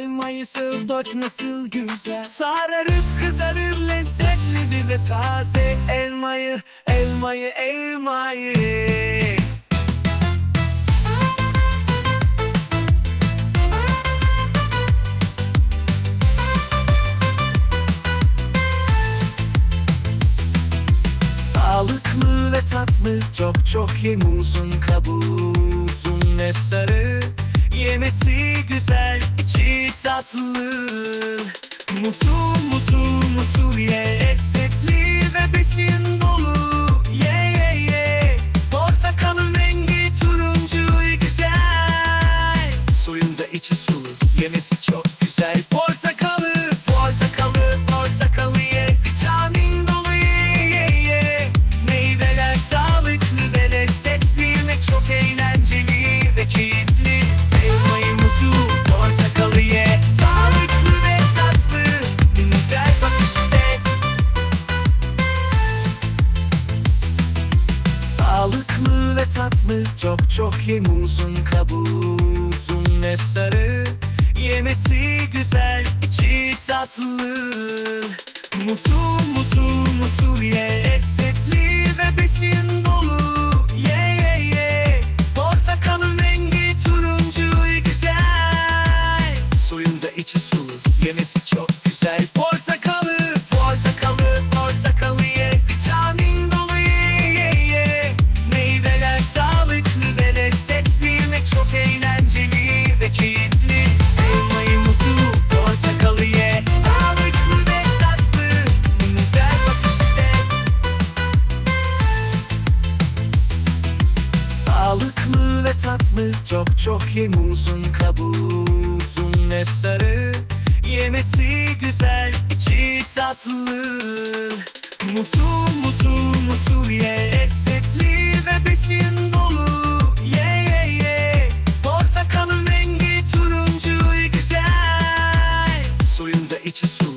Elmayısı bak nasıl güzel? Sararıp kızarıp lezzetli ve taze Elmayı, elmayı, elmayı. Sağlıklı ve tatlı çok çok ye muzun kabuğu uzun ve sarı? Yemesi güzel içi tatlı. Muzu muzu muzu ye lezzetli ve ve tatlı çok çok ye muzun kabuğu uzun sarı. Yemesi güzel içi tatlı. Muzu muzu muzu ye lezzetli ve Sağlıklı ve tatlı. Çok çok ye muzun kabuğu uzun sarı. Yemesi güzel içi tatlı. Muzu muzu muzu ye. Lezzetli ve besin dolu. Ye ye ye. Portakalın rengi turuncu güzel. Soyunca içi su.